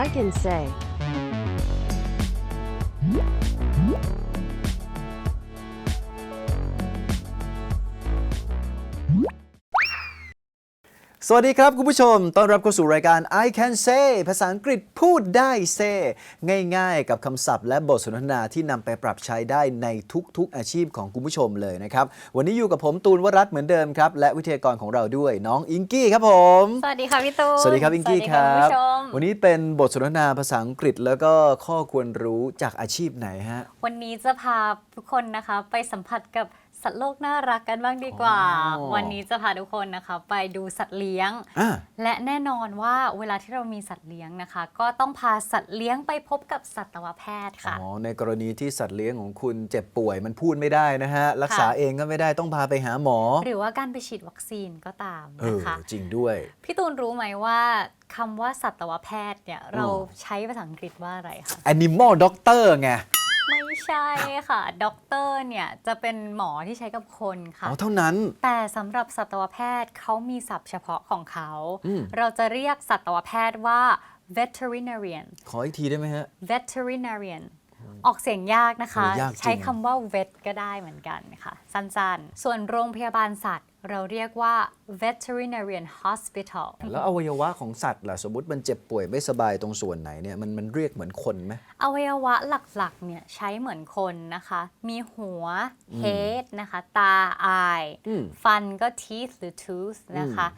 I can say. สวัสดีครับคุณผู้ชม ต้อนรับเข้าสู่รายการ I Can Say ภาษาอังกฤษพูดได้ say ง่ายๆ กับคำศัพท์และบทสนทนาที่นำไปปรับใช้ได้ในทุกๆอาชีพของคุณผู้ชมเลยนะครับ วันนี้อยู่กับผมตูนวรัตน์เหมือนเดิมครับ และวิทยากรของเราด้วยน้องอิงกี้ครับผม สวัสดีค่ะพี่ตูนสวัสดีครับอิงกี้ครัสวัสดีบ ณผู้ชมวันนี้เป็นบทสนทนาภาษาอังกฤษแล้วก็ข้อควรรู้จากอาชีพไหนฮะ วันนี้จะพาทุกคนนะคะ ไปสัมผัสกับ สัตว์โลกน่ารักกันบ้างดีกว่า อ๋อวันนี้จะพาทุกคนนะคะไปดูสัตว์เลี้ยง อะและแน่นอนว่าเวลาที่เรามีสัตว์เลี้ยงนะคะ ก็ต้องพาสัตว์เลี้ยงไปพบกับสัตวแพทย์ค่ะ อ๋อ ในกรณีที่สัตว์เลี้ยงของคุณเจ็บป่วยมันพูดไม่ได้นะฮะ รักษาเองก็ไม่ได้ต้องพาไปหาหมอ หรือว่าการไปฉีดวัคซีนก็ตามเอนะอ คะ จริงด้วย พี่ตูนรู้ไหมว่าคำว่าสัตวแพทย์เนี่ยเราอ๋อใช้ภาษาอังกฤษว่าอะไรคะ Animal Doctor ไง ไม่ใช่ค่ะด็อกเตอร์เนี่ยจะเป็นหมอที่ใช้กับคนค่ะ อ๋อเท่านั้น แต่สำหรับสัตวแพทย์เขามีศัพท์เฉพาะของเขา อืม เราจะเรียกสัตวแพทย์ว่า veterinarian ขออีกทีได้ไหมฮะ veterinarian ออกเสียงยากนะคะ โอ้ยากจริง ใช้คำว่า vet ก็ได้เหมือนกันค่ะ สั้นๆ ส่วนโรงพยาบาลสัตว์ เราเรียกว่า veterinarian hospital แล้วอวัยวะของสัตว์ล่ะสมมติมันเจ็บป่วยไม่สบายตรงส่วนไหนเนี่ยมันมันเรียกเหมือนคนไหม อวัยวะหลักๆ เนี่ยใช้เหมือนคนนะคะ มีหัว head นะคะ ตา eye อืมฟันก็ teeth หรือ tooth นะคะ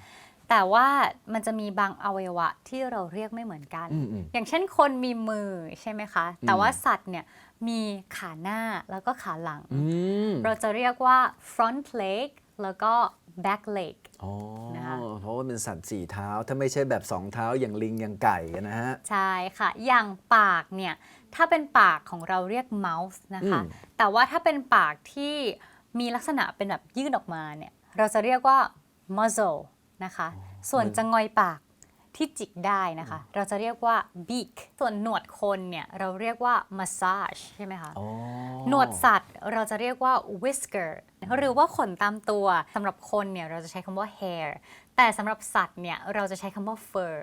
แต่ว่ามันจะมีบางอวัยวะที่เราเรียกไม่เหมือนกัน อืมอืม อย่างเช่นคนมีมือใช่ไหมคะ แต่ว่าสัตว์เนี่ยมีขาหน้าแล้วก็ขาหลัง อืมเราจะเรียกว่า front leg แล้วก็ back leg อ๋อนะคะ เพราะว่าเป็นสัตว์สี่เท้า ถ้าไม่ใช่แบบสองเท้าอย่างลิงอย่างไก่นะฮะ ใช่ค่ะ อย่างปากเนี่ย ถ้าเป็นปากของเราเรียก mouth นะคะ อืม แต่ว่าถ้าเป็นปากที่มีลักษณะเป็นแบบยื่นออกมาเนี่ย เราจะเรียกว่า muzzle นะคะ ส่วนจะงอยปากที่จิกได้นะคะ เราจะเรียกว่า beak ส่วนหนวดคนเนี่ยเราเรียกว่า massage ใช่ไหมคะอ๋อหนวดสัตว์เราจะเรียกว่า whisker หรือว่าขนตามตัวสำหรับคนเนี่ยเราจะใช้คำว่า hair แต่สำหรับสัตว์เนี่ยเราจะใช้คำว่า fur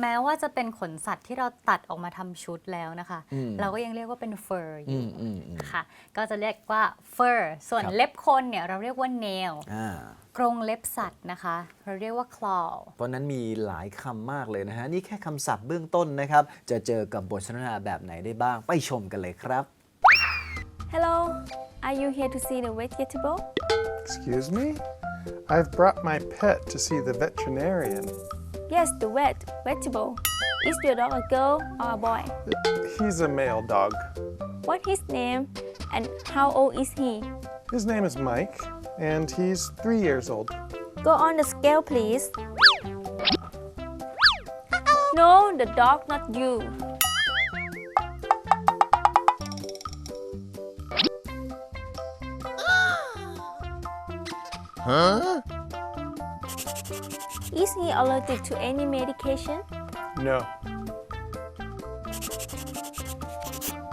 แม้ว่าจะเป็นขนสัตว์ที่เราตัดออกมาทำชุดแล้วนะคะ อืม เราก็ยังเรียกว่าเป็น fur ออืยู่มอืมอืม ค่ะ ก็จะเรียกว่า fur ส่วนครับ เล็บคนเนี่ยเราเรียกว่า nail อ่า กรงเล็บสัตว์นะคะ เราเรียกว่า claw เพราะนั้นมีหลายคำมากเลยนะฮะ นี่แค่คำศัพท์เบื้องต้นนะครับ จะเจอกับบทสนทนาแบบไหนได้บ้าง ไปชมกันเลยครับ Hello, are you here to see the vegetable? Excuse me? I've brought my pet to see the veterinarian. Yes, the vet vegetable. Is your dog a girl or a boy? He's a male dog. What his name and how old is he? His name is Mike, and he's three years old. Go on the scale, please. No, the dog, not you. Is he allergic to any medication? No,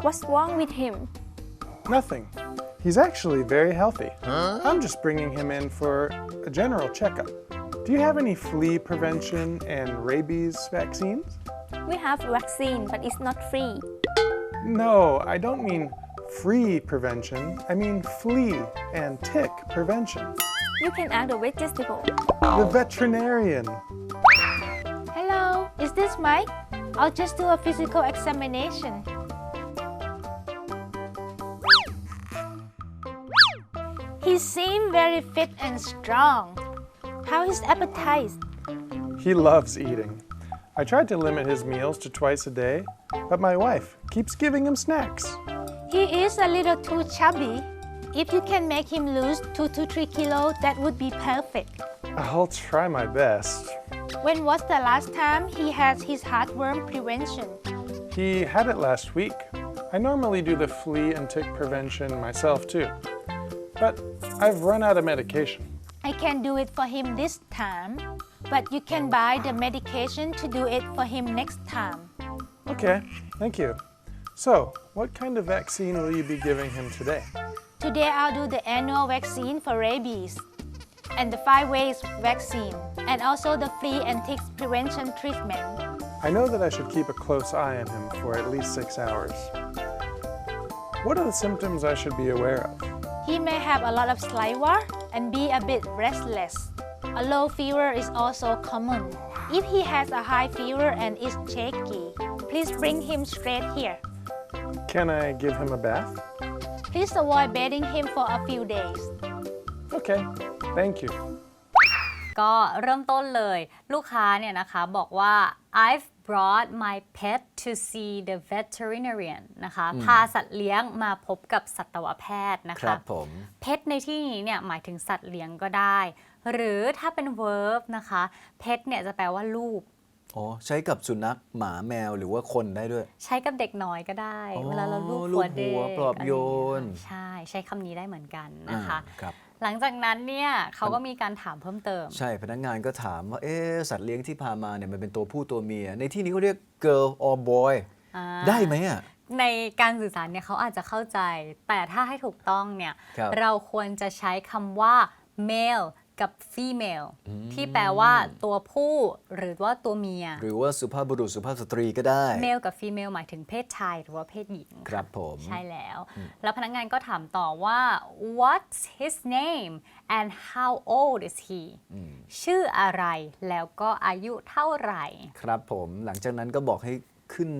What's wrong with him? nothing. He's actually very healthy. I'm just bringing him in for a general checkup. Do you have any flea prevention and rabies vaccines? We have vaccine, but it's not free. No, I don't mean free prevention. I mean flea and tick prevention. You can ask the vegetable. The veterinarian. Hello, is this Mike? I'll just do a physical examination. He seemed very fit and strong. How is appetite? He loves eating. I tried to limit his meals to twice a day, but my wife keeps giving him snacks. He is a little too chubby. If you can make him lose 2 to 3 kilo, that would be perfect. I'll try my best. When was the last time he had his heartworm prevention? He had it last week. I normally do the flea and tick prevention myself too. But I've run out of medication. I can do it for him this time, but you can buy the medication to do it for him next time. Okay, thank you. So, what kind of vaccine will you be giving him today? Today I'll do the annual vaccine for rabies and the five ways vaccine and also the flea and ticks prevention treatment. I know that I should keep a close eye on him for at least six hours. What are the symptoms I should be aware of? He may have a lot of saliva and be a bit restless. A low fever is also common. If he has a high fever and is shaky, please bring him straight here. Can I give him a bath? Please avoid bathing him for a few days. Okay, thank you. ก็เริ่มต้นเลยลูกค้าเนี่ยนะคะบอกว่า I've brought my pet to see the veterinarian นะคะพาสัตว์เลี้ยงมาพบกับสัตวแพทย์นะครัคะบผมเพชในที่นี้เนี่ยหมายถึงสัตว์เลี้ยงก็ได้ หรือถ้าเป็น verb นะคะเพชเนี่ยจะแปลว่าลูก อ๋อใช้กับสุนัขหมาแมวหรือว่าคนได้ด้วย ใช้กับเด็กน้อยก็ได้อ๋อเวลาเราลูบลูหับวเด็หักวปลอบโยนอะไรอย่างเงี้ยใช่ใช้คำนี้ได้เหมือนกันนะคะอ่าครับหลังจากนั้นเนี่ยเขาก็มีการถามเพิ่มเติม ใช่พนักงานก็ถามว่าเอ๊ะสัตว์เลี้ยงที่พามาเนี่ยมันเป็นตัวผู้ตัวเมีย ในที่นี้เขาเรียก girl or boy อ่าได้ไหมอะในการสื่อสารเนี่ยเขาอาจจะเข้าใจ แต่ถ้าให้ถูกต้องเนี่ยครับเราควรจะใช้คำว่า male กับ female ที่แปลว่าตัวผู้หรือว่าตัวเมีย หรือว่าสุภาพบุรุษสุภาพสตรีก็ได้ male กับ female หมายถึงเพศชายหรือว่าเพศหญิงครับผมใช่แล้ว แล้วพนักงานก็ถามต่อว่า what's his name and how old is he ชื่ออะไรแล้วก็อายุเท่าไหร่ ครับผมหลังจากนั้นก็บอกให้ขึ้น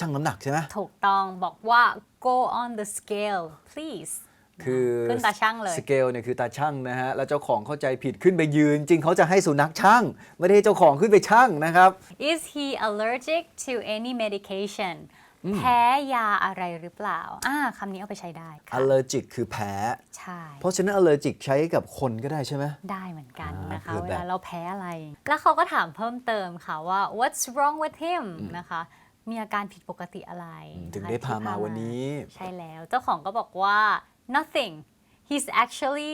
ชั่งน้ำหนักใช่ไหมถูกต้องบอกว่า go on the scale please คือขึ้นตาช่างเลยสเกลเนี่ยคือตาช่างนะฮะแล้วเจ้าของเข้าใจผิดขึ้นไปยืน จริงเขาจะให้สุนัขช่าง ไม่ได้ให้เจ้าของขึ้นไปช่างนะครับ Is he allergic to any medication แพ้ยาอะไรหรือเปล่าอ่าคำนี้เอาไปใช้ได้ค่ะ allergic คือแพ้ ใช่ เพราะฉะนั้น allergic ใช้กับคนก็ได้ใช่ไหม ได้เหมือนกันนะคะอ่าเผื่อเวแบบลาเราแพ้อะไร แล้วเขาก็ถามเพิ่มเติมค่ะว่า what's wrong with him นะคะ มีอาการผิดปกติอะไร ถึงนะคะได้พาที่มาวันนี้ ใช่แล้ว เจ้าของก็บอกว่า nothing he's actually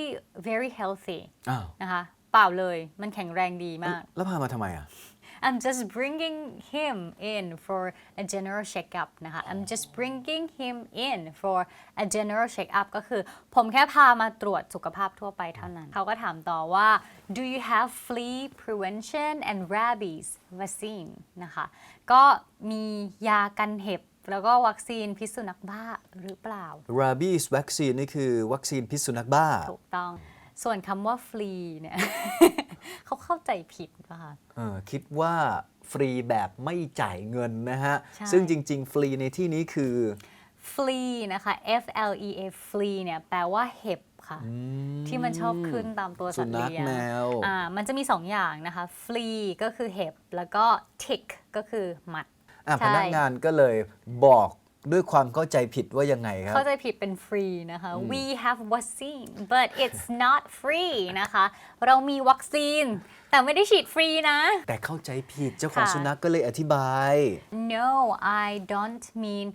very healthy อ้าวนะคะเปล่าเลยมันแข็งแรงดีมาก แล้วพามาทำไมอะ I'm just bringing him in for a general checkup นะคะ I'm just bringing him in for a general checkup ก็คือผมแค่พามาตรวจสุขภาพทั่วไปเท่านั้น เขาก็ถามต่อว่า do you have flea prevention and rabies vaccine นะคะ ก็มียากันเห็บ แล้วก็วัคซีนพิษสุนัขบ้าหรือเปล่า rabies vaccine นี่คือวัคซีนพิษสุนัขบ้า ถูกต้อง ส่วนคำว่า flea เนี่ย เขาเข้าใจผิดป่ะคะ เออคิดว่าฟรีแบบไม่จ่ายเงินนะฮะ ใช่ ซึ่งจริง ๆ ฟรีในที่นี้คือ flea นะคะ F L E A flea เนี่ยแปลว่าเห็บค่ะที่มันชอบขึ้นตามตัวสัตว์เลี้ยสุนังขแมว อ่ามันจะมี2อย่างนะคะ flea ก็คือเห็บ แล้วก็ tick ก็คือหมัด อะใช่ พนักงานก็เลยบอกด้วยความเข้าใจผิดว่ายังไงครับ เข้าใจผิดเป็นฟรีนะคะ we have vaccine but it's not free นะคะ เรามีวัคซีน แต่ไม่ได้ฉีดฟรีนะ แต่เข้าใจผิดเจ้าของค่ะ สุนัขก็เลยอธิบาย no I don't mean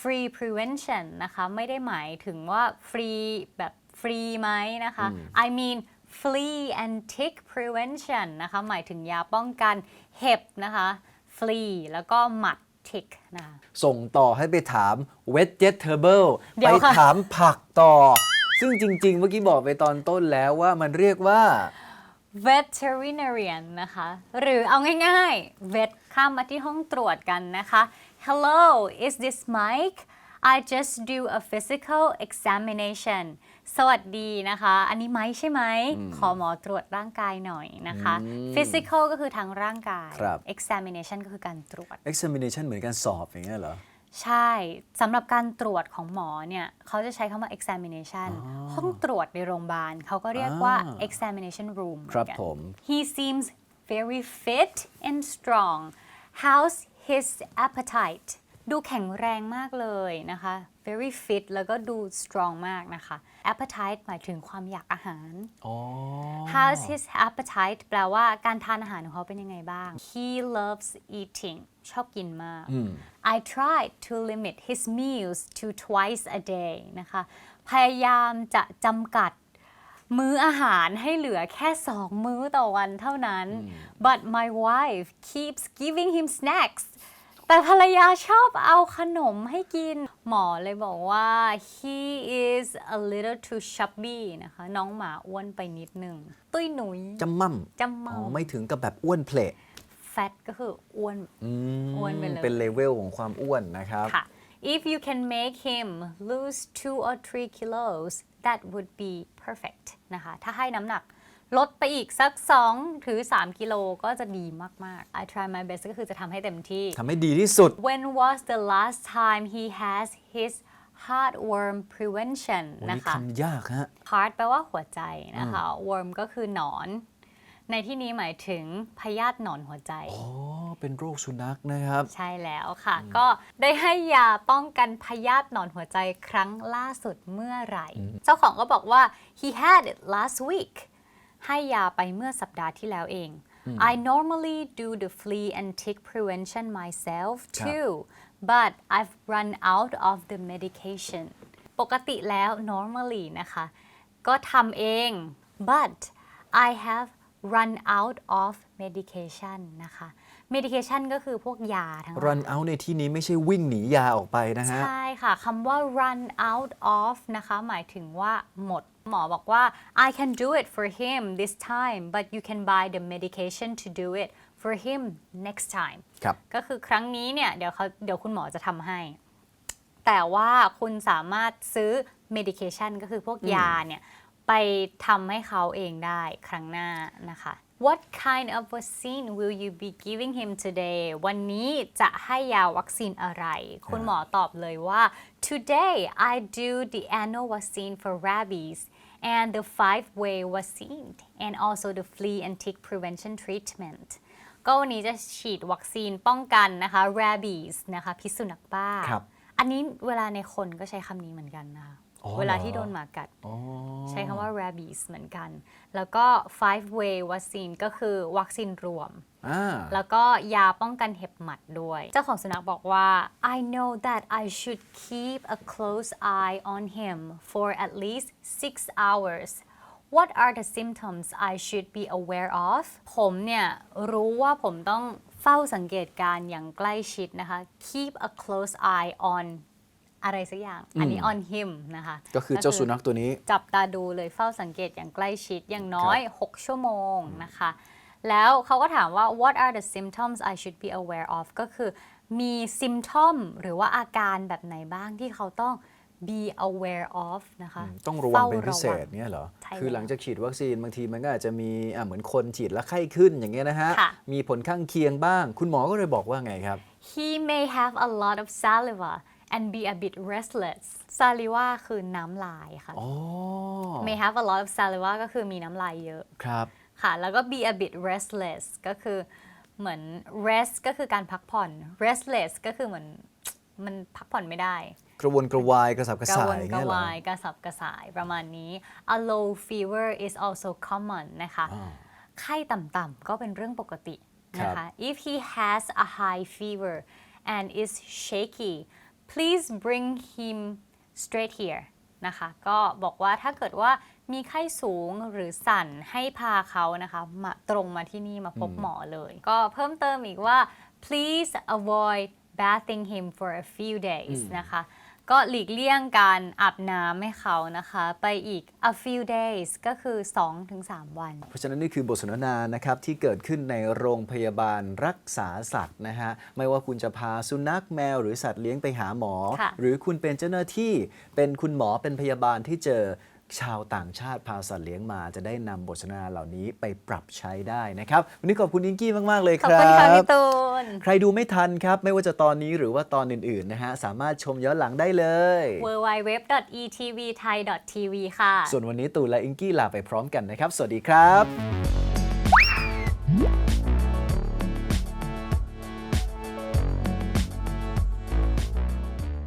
free prevention นะคะ ไม่ได้หมายถึงว่าฟรีแบบฟรีไหมนะคะ I mean flea and tick prevention นะคะ หมายถึงยาป้องกันเห็บนะคะ flea แล้วก็หมัด tick นะคะ ส่งต่อให้ไปถาม vegetable เดี๋ไปยวค่ะ ถามผักต่อ ซึ่งจริง ๆ เมื่อกี้บอกไปตอนต้นแล้วว่ามันเรียกว่า veterinarian นะคะ หรือเอาง่ายๆ vet ข้ามมาที่ห้องตรวจกันนะคะ Hello is this Mike I just do a physical examination สวัสดีนะคะ อันนี้ไมค์ใช่ไหม ขอหมอตรวจร่างกายหน่อยนะคะ physical ก็คือทางร่างกาย ครับ examination ก็คือการตรวจ examination เหมือนการสอบอย่างเงี้ยเหรอ ใช่สำหรับการตรวจของหมอเนี่ยเขาจะใช้คำว่า examination ห้องตรวจในโรงพยาบาลเขาก็เรียกว่า อ่า examination room ครับเหอนกัน ผม He seems very fit and strong How's his appetite ดูแข็งแรงมากเลยนะคะ very fit แล้วก็ดู strong มากนะคะ appetite หมายถึงความอยากอาหาร อ๋อ How's his appetite แปลว่าการทานอาหารของเขาเป็นยังไงบ้าง He loves eating ชอบกินมาก I tried to limit his meals to twice a day นะคะ พยายามจะจำกัดมื้ออาหารให้เหลือแค่สองมื้อต่อวันเท่านั้น but my wife keeps giving him snacks แต่ภรรยาชอบเอาขนมให้กิน หมอเลยบอกว่า he is a little too chubby นะคะ น้องหมาอ้วนไปนิดนึง ตุ้ยหนุยจำมั่มจำมั่มอ๋อไม่ถึงกับแบบอ้วนเพล fat ก็คืออ้วน อืมอ้วนไปเลย เป็นเลเวลของความอ้วนนะครับ ค่ะ if you can make him lose two or three kilos that would be perfect นะคะ ถ้าให้น้ำหนัก ลดไปอีกสัก 2 ถึง 3 กิโลก็จะดีมาก ๆ I try my best ก็คือจะทำให้เต็มที่ ทำให้ดีที่สุด When was the last time he has his heartworm prevention โอ้นะนี่คะ คำยากฮะ heart แปลว่าหัวใจนะคะ worm ก็คือหนอน ในที่นี้หมายถึงพยาธิหนอนหัวใจ อ๋อ เป็นโรคสุนัขนะครับ ใช่แล้วค่ะ ก็ได้ให้ยาป้องกันพยาธิหนอนหัวใจครั้งล่าสุดเมื่อไหร่ เจ้าของก็บอกว่า he had it last week ให้ยาไปเมื่อสัปดาห์ที่แล้วเอง I normally do the flea and tick prevention myself ครับ too but I've run out of the medication ปกติแล้ว normally นะคะ ก็ทำเอง but I have run out of medication นะคะ medication ก็คือพวกยาทั้งหลาย run out ในที่นี้ไม่ใช่วิ่งหนียาออกไปนะฮะ ใช่ค่ะคำว่า run out of นะคะ หมายถึงว่าหมด หมอบอกว่า I can do it for him this time but you can buy the medication to do it for him next time ครับก็คือครั้งนี้เนี่ยเดี๋ยวเขาเดี๋ยวคุณหมอจะทำให้ แต่ว่าคุณสามารถซื้อ medication ก็คือพวกยาเนี่ย ไปทำให้เขาเองได้ครั้งหน้านะคะ What kind of vaccine will you be giving him today วันนี้จะให้ยาวัคซีนอะไร คุณหมอตอบเลยว่า Today I do the annual vaccine for rabies and the five-way vaccine and also the flea and tick prevention treatment ก็วันนี้จะฉีดวัคซีนป้องกันนะคะ rabies นะคะ พิษสุนัขบ้า ครับ อันนี้เวลาในคนก็ใช้คำนี้เหมือนกันนะคะ อ๋อ เวลาเหรอที่โดนหมากัดอ๋อใช้คำว่า rabies เหมือนกัน แล้วก็ five way vaccine ก็คือวัคซีนรวมอ่าแล้วก็ยาป้องกันเห็บหมัดด้วย เจ้าของสุนัขบอกว่า I know that I should keep a close eye on him for at least six hours What are the symptoms I should be aware of ผมเนี่ยรู้ว่าผมต้องเฝ้าสังเกตการณ์อย่างใกล้ชิดนะคะ keep a close eye on อะไรสักอย่าง อันนี้ on him นะคะ ก็คือเจ้าสุนัขตัวนี้ จับตาดูเลยเฝ้าสังเกตอย่างใกล้ชิดอย่างน้อย 6 ชั่วโมงนะคะ แล้วเขาก็ถามว่า what are the symptoms I should be aware of ก็คือมี symptom หรือว่าอาการแบบไหนบ้างที่เขาต้อง be aware of นะคะ ต้องระวังเป็นพิฝ้าเศษวังเนี่ยเหรอใช่คือแล้วหลังจากฉีดวัคซีนบางทีมันก็อาจจะมีอะเหมือนคนฉีดแล้วไข้ขึ้นอย่างเงี้ยนะฮะค่ะมีผลข้างเคียงบ้าง คุณหมอก็เลยบอกว่าไงครับ he may have a lot of saliva and be a bit restless saliva คือน้ำลายค่ะ อ๋อ may have a lot of saliva ก็คือมีน้ำลายเยอะ ครับ ค่ะ แล้วก็ be a bit restless ก็คือเหมือน rest ก็คือการพักผ่อน restless ก็คือเหมือนมันพักผ่อนไม่ได้ กระวนกระวายกระสับกระกระส่าวยนกเงี้ระยเหรอ วายกระสับกระส่ายประมาณนี้ a low fever is also common นะคะ ไข้ต่ำๆก็เป็นเรื่องปกตินะครัคะ บ if he has a high fever and is shaky please bring him straight here นะคะก็บอกว่าถ้าเกิดว่ามีไข้สูงหรือสั่นให้พาเขานะคะมาตรงมาที่นี่มาพบหมอเลย ก็เพิ่มเติมอีกว่า please avoid bathing him for a few days นะคะ ก็หลีกเลี่ยงการอาบน้ำให้เขานะคะ ไปอีก a few days ก็คือ 2-3 วัน เพราะฉะนั้นนี่คือบทสนทนานะครับที่เกิดขึ้นในโรงพยาบาลรักษาสัตว์นะฮะ ไม่ว่าคุณจะพาสุนัขแมวหรือสัตว์เลี้ยงไปหาหมอค่ะหรือคุณเป็นเจ้าหน้าที่เป็นคุณหมอเป็นพยาบาลที่เจอ ชาวต่างชาติพาสัตว์เลี้ยงมาจะได้นำบทสนทนาเหล่านี้ไปปรับใช้ได้นะครับ วันนี้ขอบคุณอิงกี้มาก ๆ เลยขคอบรัคุณค่ะบ พี่ตูน ใครดูไม่ทันครับ ไม่ว่าจะตอนนี้หรือว่าตอนอื่น ๆ นะฮะ สามารถชมย้อนหลังได้เลย www.etvthai.tv ค่ะ ส่วนวันนี้ตู่และอิงกี้ลาไปพร้อมกันนะครับ สวัสดีครับ